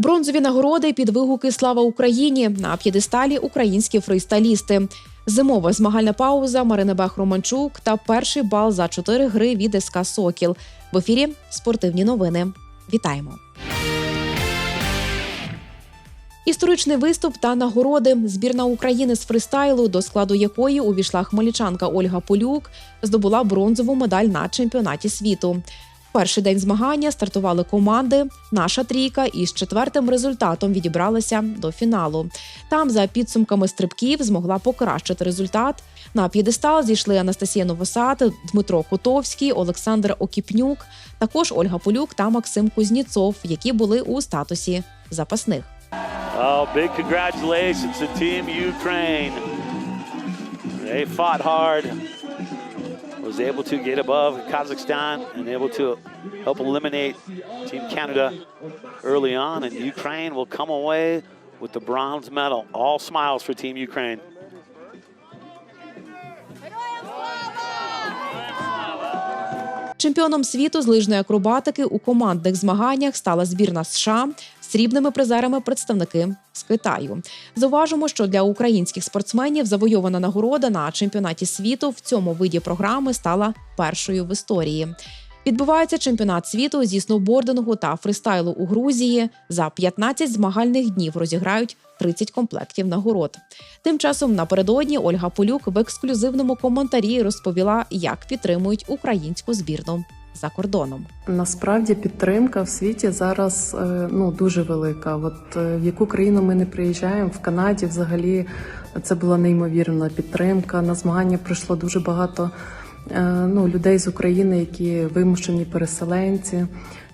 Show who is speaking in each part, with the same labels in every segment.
Speaker 1: Бронзові нагороди під вигуки Слава Україні на п'єдесталі українські фристайлісти. Зимова змагальна пауза Марина Бах Романчук та перший бал за чотири гри від СК Сокіл. В ефірі спортивні новини. Вітаємо! Історичний виступ та нагороди. Збірна України з фристайлу, до складу якої увійшла хмельничанка Ольга Полюк, здобула бронзову медаль на чемпіонаті світу. Перший день змагання стартували команди. Наша трійка із четвертим результатом відібралася до фіналу. Там, за підсумками стрибків, змогла покращити результат. На п'єдестал зійшли Анастасія Новосад, Дмитро Котовський, Олександр Окіпнюк, також Ольга Полюк та Максим Кузніцов, які були у статусі запасних.
Speaker 2: Oh, big congratulations to Team Ukraine. They fought hard, was able to get above Kazakhstan and able to help eliminate Team Canada early on. And Ukraine will come away with the bronze medal. All smiles for Team Ukraine.
Speaker 1: Чемпіоном світу з лижної акробатики у командних змаганнях стала збірна США. Срібними призерами представники з Китаю. Зауважимо, що для українських спортсменів завойована нагорода на чемпіонаті світу в цьому виді програми стала першою в історії. Відбувається чемпіонат світу зі сноубордингу та фристайлу у Грузії. За 15 змагальних днів розіграють 30 комплектів нагород. Тим часом напередодні Ольга Полюк в ексклюзивному коментарі розповіла, як підтримують українську збірну за кордоном.
Speaker 3: Насправді підтримка в світі зараз е, ну дуже велика. От е, в яку країну ми не приїжджаємо в Канаді, взагалі це була неймовірна підтримка. На змагання прийшло дуже багато е, ну, людей з України, які вимушені переселенці.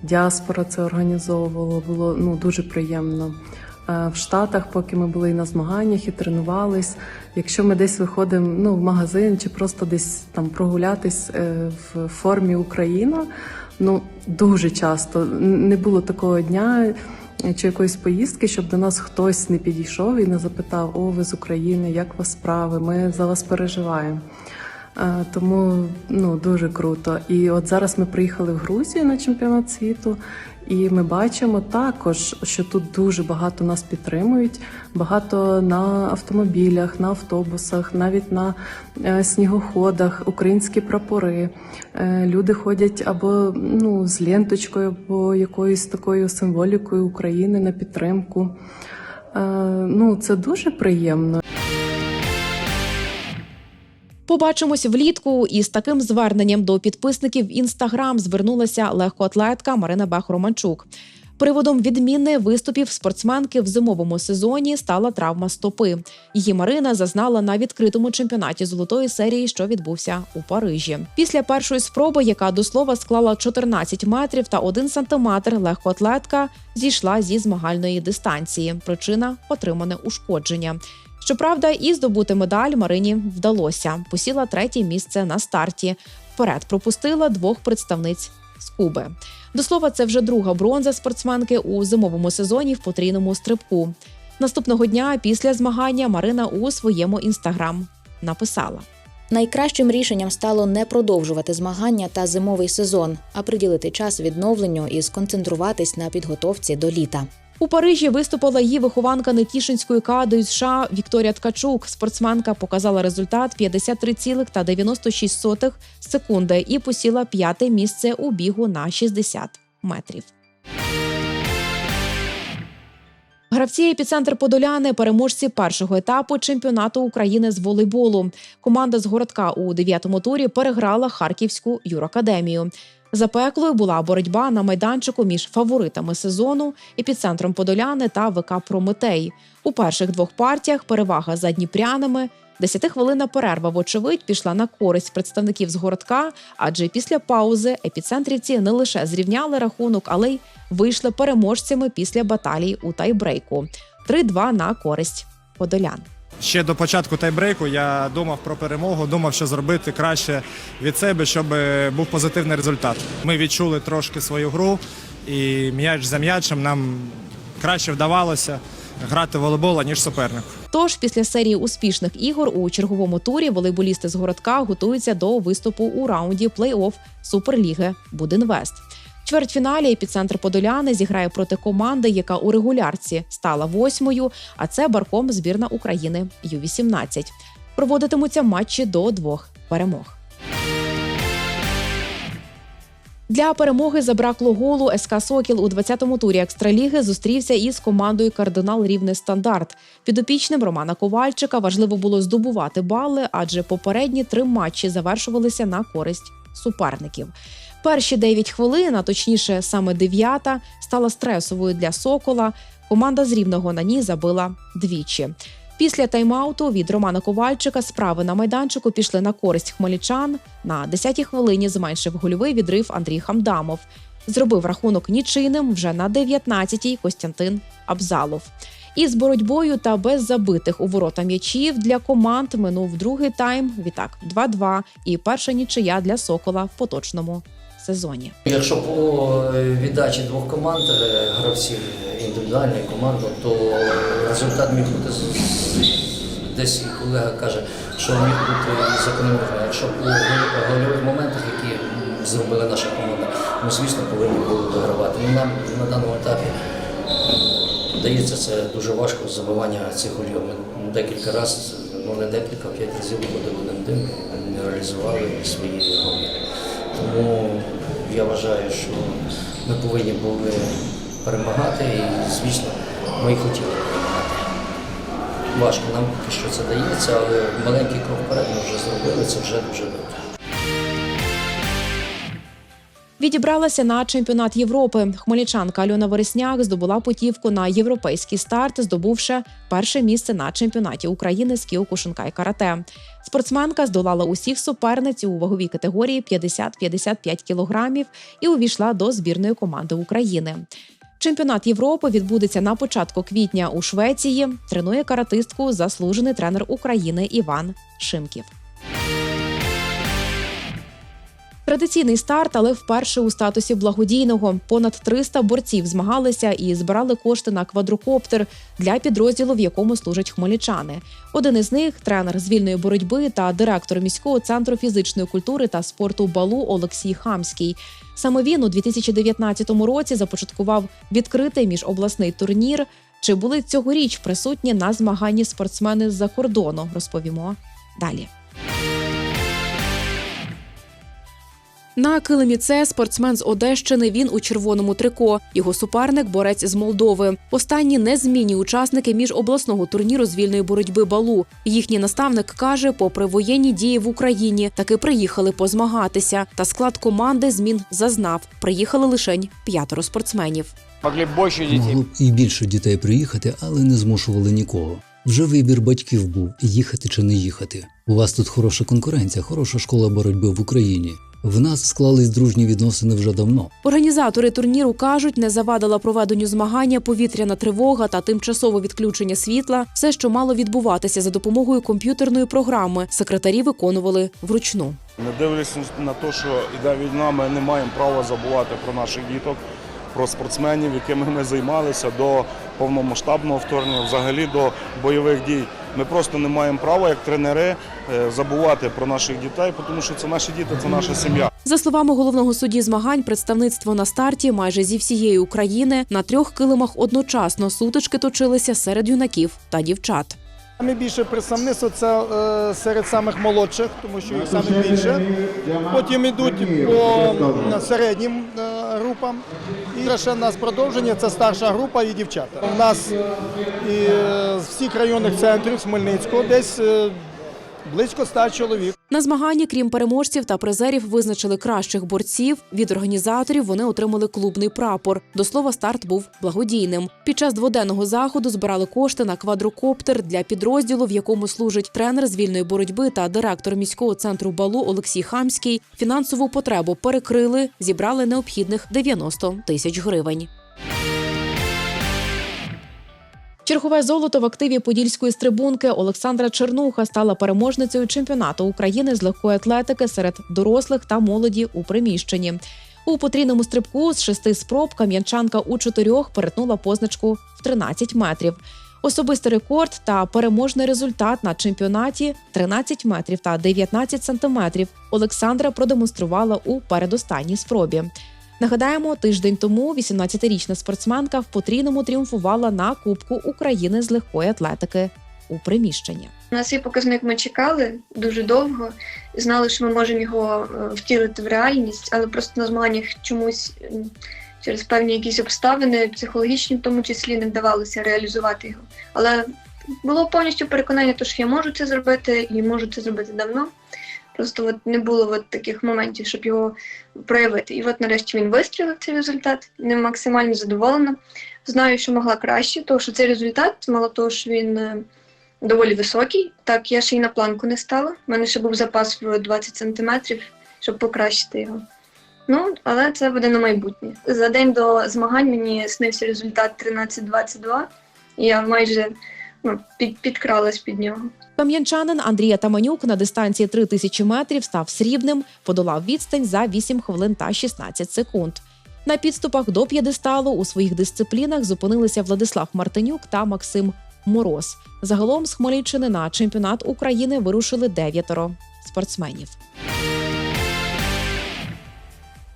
Speaker 3: Діаспора це організовувала. Було ну дуже приємно. Е, В Штатах, поки ми були і на змаганнях і тренувались. Якщо ми десь виходимо ну, в магазин чи просто десь там прогулятись е, в формі Україна, ну дуже часто не було такого дня е, чи якоїсь поїздки, щоб до нас хтось не підійшов і не запитав: О, ви з України, як вас справи? Ми за вас переживаємо. Тому ну дуже круто. І от зараз ми приїхали в Грузію на чемпіонат світу, і ми бачимо також, що тут дуже багато нас підтримують. Багато на автомобілях, на автобусах, навіть на е, снігоходах, українські прапори. Е, Люди ходять або ну з ленточкою, або якоюсь такою символікою України на підтримку. Е, Ну це дуже приємно.
Speaker 1: Побачимось влітку. І з таким зверненням до підписників в інстаграм звернулася легкоатлетка Марина Бах Романчук. Приводом відміни виступів спортсменки в зимовому сезоні стала травма стопи. Її Марина зазнала на відкритому чемпіонаті золотої серії, що відбувся у Парижі. Після першої спроби, яка до слова склала 14 метрів та 1 сантиметр, легкоатлетка зійшла зі змагальної дистанції. Причина отримане ушкодження. Щоправда, і здобути медаль Марині вдалося. Посіла третє місце на старті. Вперед пропустила двох представниць з Куби. До слова, це вже друга бронза спортсменки у зимовому сезоні в потрійному стрибку. Наступного дня після змагання Марина у своєму інстаграм написала.
Speaker 4: Найкращим рішенням стало не продовжувати змагання та зимовий сезон, а приділити час відновленню і сконцентруватись на підготовці до літа.
Speaker 1: У Парижі виступила її вихованка Нетішинської кади США Вікторія Ткачук. Спортсменка показала результат 53,96 секунди і посіла п'яте місце у бігу на 60 метрів. Гравці епіцентр Подоляни переможці першого етапу чемпіонату України з волейболу. Команда з городка у дев'ятому турі переграла Харківську юракадемію. Запеклою була боротьба на майданчику між фаворитами сезону, епіцентром Подоляни та ВК Прометей. У перших двох партіях перевага за дніпрянами. Десятихвилинна перерва, вочевидь, пішла на користь представників з городка, адже після паузи епіцентрівці не лише зрівняли рахунок, але й вийшли переможцями після баталій у тайбрейку. 3-2 на користь подолян.
Speaker 5: Ще до початку тайбрейку я думав про перемогу, думав, що зробити краще від себе, щоб е, був позитивний результат. Ми відчули трошки свою гру, і м'яч за м'ячем нам краще вдавалося грати в волейбол, ніж суперник.
Speaker 1: Тож після серії успішних ігор у черговому турі волейболісти з городка готуються до виступу у раунді плей-офф Суперліги Будинвест. Чвертьфіналі епіцентр Подоляни зіграє проти команди, яка у регулярці стала восьмою. А це барком збірна України Ю-18. Проводитимуться матчі до двох перемог. Для перемоги забракло голу СК Сокіл у 20-му турі екстраліги зустрівся із командою Кардинал Рівне Стандарт. Підопічним Романа Ковальчика важливо було здобувати бали, адже попередні три матчі завершувалися на користь суперників. Перші 9 хвилин, а точніше саме дев'ята, стала стресовою для Сокола. Команда з рівного на ній забила двічі. Після тайм-ауту від Романа Ковальчика справи на майданчику пішли на користь хмельничан. На 10-й хвилині зменшив гольовий відрив Андрій Хамдамов. Зробив рахунок нічийним вже на 19-й Костянтин Абзалов. Із боротьбою та без забитих у ворота м'ячів для команд минув другий тайм. Відтак 2-2 і перша нічия для Сокола в поточному сезоні.
Speaker 6: Якщо по е, віддачі двох команд, е, гравців індивідуальної команди, то результат міг бути десь і колега каже, що міг бути закономірно. Якщо по гольових моментах, які зробила наша команда, ми звісно повинні були вигравати. Ну, нам на даному етапі дається це дуже важко забивання цих голів. Ми декілька разів, ну не декілька, п'ять разів виходили один дим, не реалізували свої голі. Тому я вважаю, що ми повинні були перемагати і, звісно, ми і хотіли перемагати. Важко нам поки що це дається, але маленький крок вперед ми вже зробили, це вже дуже добре.
Speaker 1: Відібралася на чемпіонат Європи. Хмельничанка Альона Вересняк здобула путівку на європейський старт, здобувши перше місце на чемпіонаті України з кіокушинкай карате. Спортсменка здолала усіх суперниць у ваговій категорії 50-55 кілограмів і увійшла до збірної команди України. Чемпіонат Європи відбудеться на початку квітня у Швеції. Тренує каратистку заслужений тренер України Іван Шимків. Традиційний старт, але вперше у статусі благодійного. Понад 300 борців змагалися і збирали кошти на квадрокоптер для підрозділу, в якому служать хмельничани. Один із них тренер з вільної боротьби та директор міського центру фізичної культури та спорту Балу Олексій Хамський. Саме він у 2019 році започаткував відкритий міжобласний турнір. Чи були цьогоріч присутні на змаганні спортсмени з-за кордону? Розповімо далі. На килимі це спортсмен з Одещини. Він у червоному трико. Його суперник борець з Молдови. Останні незмінні учасники міжобласного турніру з вільної боротьби балу. Їхній наставник каже, попри воєнні дії в Україні, таки приїхали позмагатися. Та склад команди змін зазнав. Приїхали лишень п'ятеро спортсменів.
Speaker 7: Могли больше детей.
Speaker 8: Могло б і більше дітей приїхати, але не змушували нікого. Вже вибір батьків був їхати чи не їхати. У вас тут хороша конкуренція, хороша школа боротьби в Україні. В нас склались дружні відносини вже давно.
Speaker 1: Організатори турніру кажуть, не завадила проведенню змагання повітряна тривога та тимчасове відключення світла. Все, що мало відбуватися за допомогою комп'ютерної програми, секретарі виконували вручну.
Speaker 9: Не дивлячись на те, що йде війна, ми не маємо права забувати про наших діток, про спортсменів, якими ми займалися до повномасштабного вторгнення, взагалі до бойових дій. Ми просто не маємо права, як тренери, е, забувати про наших дітей, тому що це наші діти, це наша сім'я.
Speaker 1: За словами головного судді змагань, представництво на старті майже зі всієї України на трьох килимах одночасно сутички точилися серед юнаків та дівчат.
Speaker 7: Саме більше представництво це е, серед самих молодших, тому що їх саме більше. Потім йдуть по середнім е, групам. І ще в нас продовження це старша група і дівчата. У нас і, е, з всіх районних центрів Смельницького десь близько ста чоловік.
Speaker 1: На змаганні, крім переможців та призерів, визначили кращих борців. Від організаторів вони отримали клубний прапор. До слова, старт був благодійним. Під час дводенного заходу збирали кошти на квадрокоптер для підрозділу, в якому служить тренер з вільної боротьби та директор міського центру балу Олексій Хамський. Фінансову потребу перекрили, зібрали необхідних 90 тисяч гривень. Чергове золото в активі подільської стрибунки Олександра Чернуха стала переможницею чемпіонату України з легкої атлетики серед дорослих та молоді у приміщенні. У потрійному стрибку з шести спроб кам'янчанка у чотирьох перетнула позначку в 13 метрів. Особистий рекорд та переможний результат на чемпіонаті 13 метрів та 19 сантиметрів Олександра продемонструвала у передостанній спробі. Нагадаємо, тиждень тому 18-річна спортсменка в потрійному тріумфувала на Кубку України з легкої атлетики у приміщенні.
Speaker 10: На цей показник ми чекали дуже довго, знали, що ми можемо його е, втілити в реальність, але просто на змаганнях чомусь через певні якісь обставини, психологічні в тому числі, не вдавалося реалізувати його. Але було повністю переконання, що я можу це зробити і можу це зробити давно. Просто от не було от таких моментів, щоб його проявити. І от нарешті він вистрілив цей результат. Ним максимально задоволена. Знаю, що могла краще, тому що цей результат, мало того, що він е, доволі високий. Так, я ще й на планку не стала. У мене ще був запас в 20 сантиметрів, щоб покращити його. Ну, але це буде на майбутнє. За день до змагань мені снився результат 13-22, і я майже під, підкралась під нього.
Speaker 1: Кам'янчанин Андрій Атаманюк на дистанції 3000 метрів став срібним, подолав відстань за 8 хвилин та 16 секунд. На підступах до п'єдесталу у своїх дисциплінах зупинилися Владислав Мартинюк та Максим Мороз. Загалом з Хмельниччини на чемпіонат України вирушили дев'ятеро спортсменів.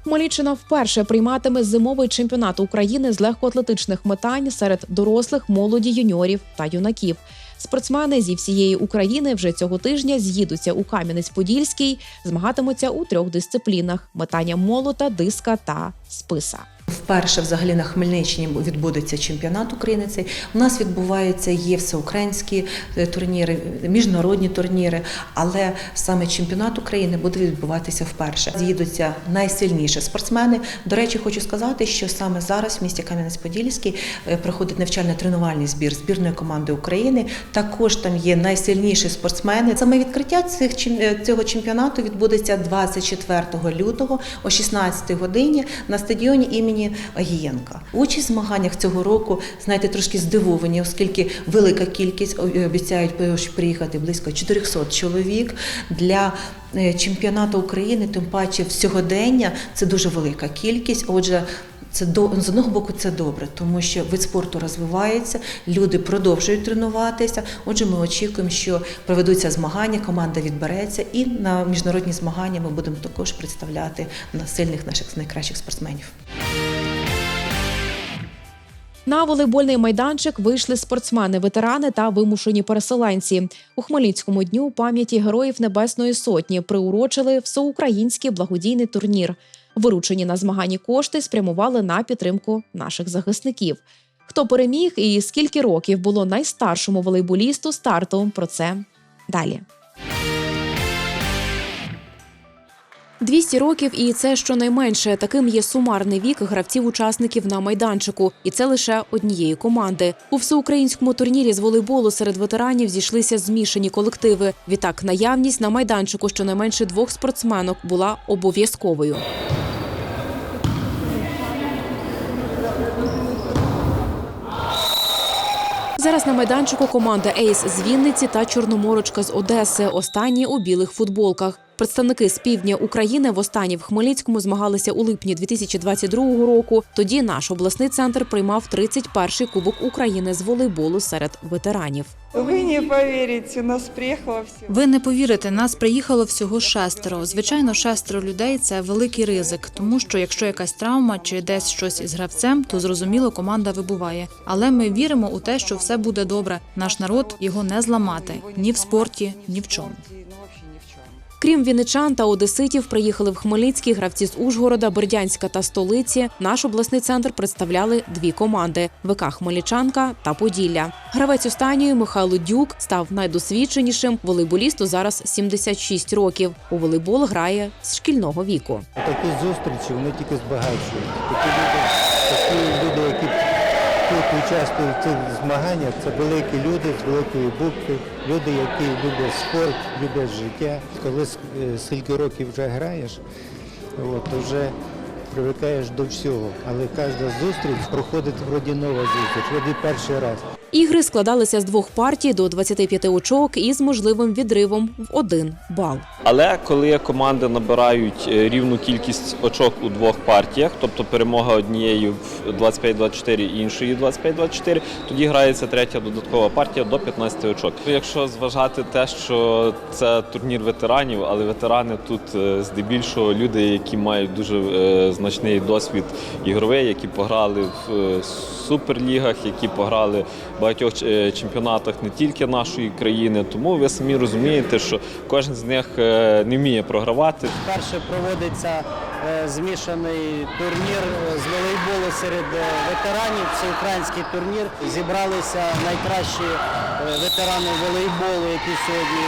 Speaker 1: Хмельниччина вперше прийматиме зимовий чемпіонат України з легкоатлетичних метань серед дорослих, молоді, юніорів та юнаків. Спортсмени зі всієї України вже цього тижня з'їдуться у Кам'янець-Подільський, змагатимуться у трьох дисциплінах: метання молота, диска та списа.
Speaker 11: Вперше взагалі на Хмельниччині відбудеться чемпіонат України. Цей у нас відбуваються є всеукраїнські е, турніри, міжнародні турніри, але саме чемпіонат України буде відбуватися вперше. З'їдуться найсильніші спортсмени. До речі, хочу сказати, що саме зараз в місті Кам'янець-Подільський е, проходить навчально-тренувальний збір збірної команди України. Також там є найсильніші спортсмени. Саме відкриття цих е, цього чемпіонату відбудеться 24 лютого о 16 годині на стадіоні імені Агієнка. Участь в змаганнях цього року, знаєте, трошки здивовані, оскільки велика кількість обіцяють приїхати близько 400 чоловік для е, чемпіонату України, тим паче в сьогодення це дуже велика кількість. Отже. Це до з одного боку це добре, тому що вид спорту розвивається, люди продовжують тренуватися. Отже, ми очікуємо, що проведуться змагання, команда відбереться, і на міжнародні змагання ми будемо також представляти сильних наших найкращих спортсменів.
Speaker 1: На волейбольний майданчик вийшли спортсмени-ветерани та вимушені переселенці. У Хмельницькому дню пам'яті героїв Небесної Сотні приурочили всеукраїнський благодійний турнір. Виручені на змаганні кошти спрямували на підтримку наших захисників. Хто переміг і скільки років було найстаршому волейболісту старту? Про це далі. 200 років, і це щонайменше таким є сумарний вік гравців-учасників на майданчику, і це лише однієї команди. У всеукраїнському турнірі з волейболу серед ветеранів зійшлися змішані колективи. Відтак, наявність на майданчику щонайменше двох спортсменок була обов'язковою. Зараз на майданчику команда Ейс з Вінниці та Чорноморочка з Одеси. Останні у білих футболках. Представники з півдня України востаннє в Хмельницькому змагалися у липні 2022 року. Тоді наш обласний центр приймав 31-й кубок України з волейболу серед ветеранів.
Speaker 12: Ви не повірите, нас приїхало всього.
Speaker 13: Ви не повірите, нас приїхало всього шестеро. Звичайно, шестеро людей це великий ризик, тому що якщо якась травма чи десь щось із гравцем, то зрозуміло, команда вибуває. Але ми віримо у те, що все буде добре. Наш народ його не зламати ні в спорті, ні в чому.
Speaker 1: Крім вінничан та одеситів, приїхали в Хмельницький гравці з Ужгорода, Бердянська та столиці. Наш обласний центр представляли дві команди: ВК Хмельничанка та Поділля. Гравець останньої Михайло Дюк став найдосвідченішим. Волейболісту зараз 76 років. У волейбол грає з шкільного віку.
Speaker 14: Такі зустрічі вони тільки збагачують. Такі люди, такі участвують в цих змаганнях, це великі люди з великої букви, люди, які люблять спорт, люблять життя. Коли е, скільки років вже граєш, от, то вже привикаєш до всього. Але кожна зустріч проходить вроді нова зустріч, вроді перший раз.
Speaker 1: Ігри складалися з двох партій до 25 очок із можливим відривом в один бал.
Speaker 15: Але коли команди набирають е, рівну кількість очок у двох партіях, тобто перемога однієї в 25-24 і іншої 25-24, тоді грається третя додаткова партія до 15 очок. Якщо зважати те, що це турнір ветеранів, але ветерани тут е, здебільшого люди, які мають дуже е, значний досвід ігровий, які пограли в суперлігах, які пограли багатьох е, чемпіонатах не тільки нашої країни. Тому ви самі розумієте, що кожен з них е, не вміє програвати.
Speaker 16: Вперше проводиться е, змішаний турнір з волейболу серед ветеранів. Це український турнір. Зібралися найкращі ветерани волейболу, які сьогодні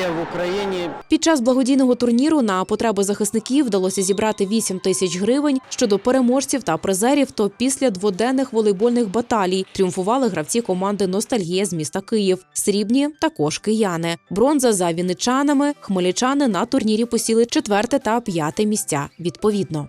Speaker 16: є в Україні.
Speaker 1: Під час благодійного турніру на потреби захисників вдалося зібрати 8 тисяч гривень. Щодо переможців та призерів, то після дводенних волейбольних баталій тріумфували гравці команди Ностальгія з міста Київ. Срібні також кияни. Бронза за вінничанами. Хмельничани на турнірі посіли четверте та п'яте місця відповідно.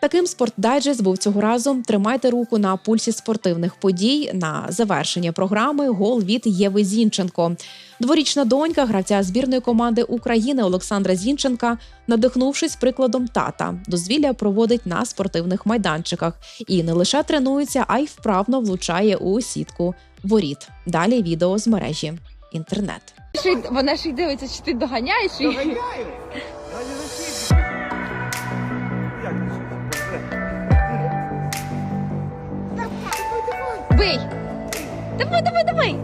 Speaker 1: Таким спортдайджест був цього разу. Тримайте руку на пульсі спортивних подій. На завершення програми гол від Єви Зінченко. Дворічна донька гравця збірної команди України Олександра Зінченка, надихнувшись прикладом тата, дозвілля проводить на спортивних майданчиках і не лише тренується, а й вправно влучає у сітку воріт. Далі відео з мережі інтернет.
Speaker 17: Вона ж й дивиться, чи ти доганяєш її. Бий! Давай, давай, давай!